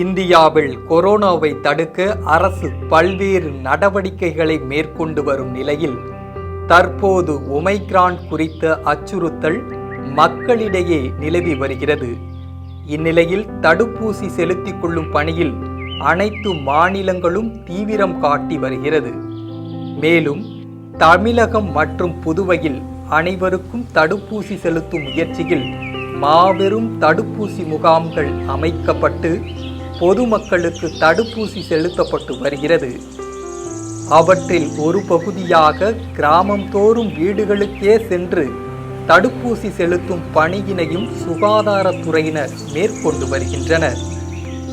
இந்தியாவில் கொரோனாவை தடுக்க அரசு பல்வேறு நடவடிக்கைகளை மேற்கொண்டு வரும் நிலையில் தற்போது ஒமைக்ரான் குறித்த அச்சுறுத்தல் மக்களிடையே நிலவி வருகிறது. இந்நிலையில் தடுப்பூசி செலுத்திக் கொள்ளும் பணியில் அனைத்து மாநிலங்களும் தீவிரம் காட்டி வருகிறது. மேலும் தமிழகம் மற்றும் புதுவையில் அனைவருக்கும் தடுப்பூசி செலுத்தும் முயற்சியில் மாபெரும் தடுப்பூசி முகாம்கள் அமைக்கப்பட்டு பொதுமக்களுக்கு தடுப்பூசி செலுத்தப்பட்டு வருகிறது. அவற்றில் ஒரு பகுதியாக கிராமம் தோறும் வீடுகளுக்கே சென்று தடுப்பூசி செலுத்தும் பணியினையும் சுகாதாரத்துறையினர் மேற்கொண்டு வருகின்றனர்.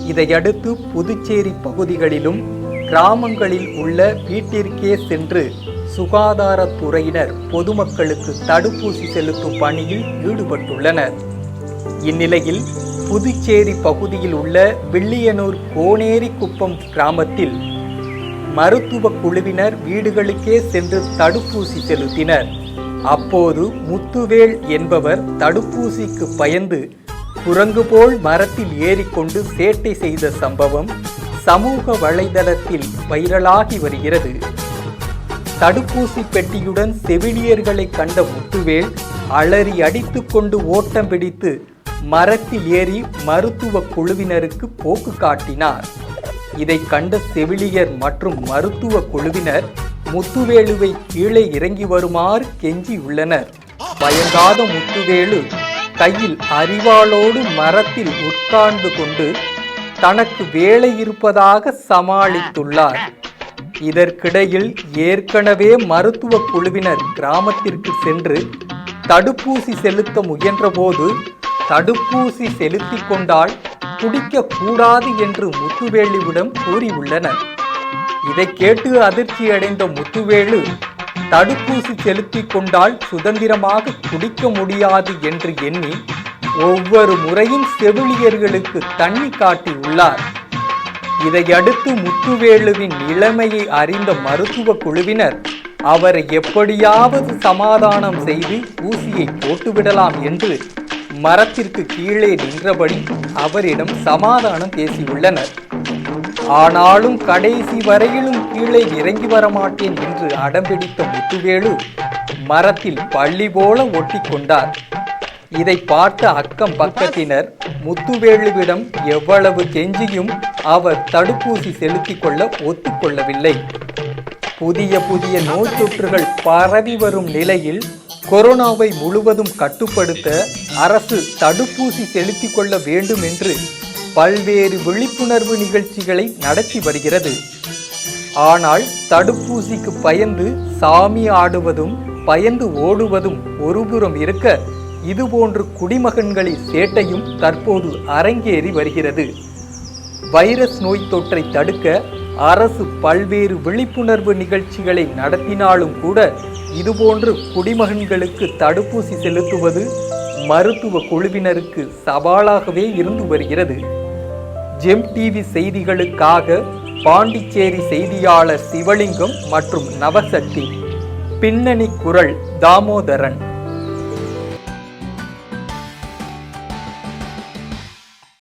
இதையடுத்து புதுச்சேரி பகுதிகளிலும் கிராமங்களில் உள்ள வீட்டிற்கே சென்று சுகாதாரத்துறையினர் பொதுமக்களுக்கு தடுப்பூசி செலுத்தும் பணியில் ஈடுபட்டுள்ளனர். இந்நிலையில் புதுச்சேரி பகுதியில் உள்ள வில்லியனூர் கோனேரி குப்பம் கிராமத்தில் மருத்துவ குழுவினர் வீடுகளுக்கே சென்று தடுப்பூசி செலுத்தினர். அப்போது முத்துவேல் என்பவர் தடுப்பூசிக்கு பயந்து குரங்கு போல் மரத்தில் ஏறிக்கொண்டு சேட்டை செய்த சம்பவம் சமூக வலைதளத்தில் வைரலாகி வருகிறது. தடுப்பூசி பெட்டியுடன் செவிலியர்களை கண்ட முத்துவேல் அலறி அடித்துக்கொண்டு ஓட்டம் பிடித்து மரத்தில் ஏறி மருத்துவ குழுவினருக்கு போக்கு காட்டினார். இதை கண்ட செவிலியர் மற்றும் மருத்துவ குழுவினர் முத்துவேலுவை கீழே இறங்கி வருமாறு கெஞ்சியுள்ளனர் பயங்காத முத்துவேலு கையில் அறிவாளோடு மரத்தில் உட்கார்ந்து கொண்டு தனக்கு வேலை இருப்பதாக சமாளித்துள்ளார். இதற்கிடையில் ஏற்கனவே மருத்துவ குழுவினர் கிராமத்திற்கு சென்று தடுப்பூசி செலுத்த முயன்றபோது தடுப்பூசி செலுத்திக் கொண்டால் குடிக்கக்கூடாது என்று முத்துவேலுவிடம் கூறியுள்ளனர். இதை கேட்டு அதிர்ச்சியடைந்த முத்துவேலு தடுப்பூசி செலுத்திக் கொண்டால் சுதந்திரமாக குடிக்க முடியாது என்று எண்ணி ஒவ்வொரு முறையும் செவிலியர்களுக்கு தண்ணி காட்டியுள்ளார் இதையடுத்து முத்துவேலுவின் நிலைமையை அறிந்த மருத்துவ குழுவினர் அவரை எப்படியாவது சமாதானம் செய்து ஊசியை போட்டுவிடலாம் என்று மரத்திற்கு கீழே நின்றபடி அவரிடம் சமாதானம் பேசியுள்ளனர். ஆனாலும் கடைசி வரையிலும் கீழே இறங்கி வர மாட்டேன் என்று அடம்பிடித்த முத்துவேலு மரத்தில் பள்ளி போல ஒட்டி கொண்டார் இதை பார்த்த அக்கம் பக்கத்தினர் முத்துவேலுவிடம் எவ்வளவு கெஞ்சியும் அவர் தடுப்பூசி செலுத்திக் கொள்ள ஒத்துக்கொள்ளவில்லை புதிய புதிய நோய் தொற்றுகள் பரவி வரும் நிலையில் கொரோனாவை முழுவதும் கட்டுப்படுத்த அரசு தடுப்பூசி செலுத்திக் கொள்ள வேண்டும் என்று பல்வேறு விழிப்புணர்வு நிகழ்ச்சிகளை நடத்தி வருகிறது. ஆனால் தடுப்பூசிக்கு பயந்து சாமி ஆடுவதும் பயந்து ஓடுவதும் ஒருபுறம் இருக்க இதுபோன்று குடிமகன்களின் சேட்டையும் தற்போது அரங்கேறி வருகிறது. வைரஸ் நோய் தொற்றை தடுக்க அரசு பல்வேறு விழிப்புணர்வு நிகழ்ச்சிகளை நடத்தினாலும் கூட இதுபோன்று குடிமகன்களுக்கு தடுப்பூசி செலுத்துவது மருத்துவ குழுவினருக்கு சவாலாகவே இருந்து வருகிறது. ஜெம் டிவி செய்திகளுக்காக பாண்டிச்சேரி செய்தியாளர் சிவலிங்கம் மற்றும் நவசக்தி. பின்னணி குரல் தாமோதரன்.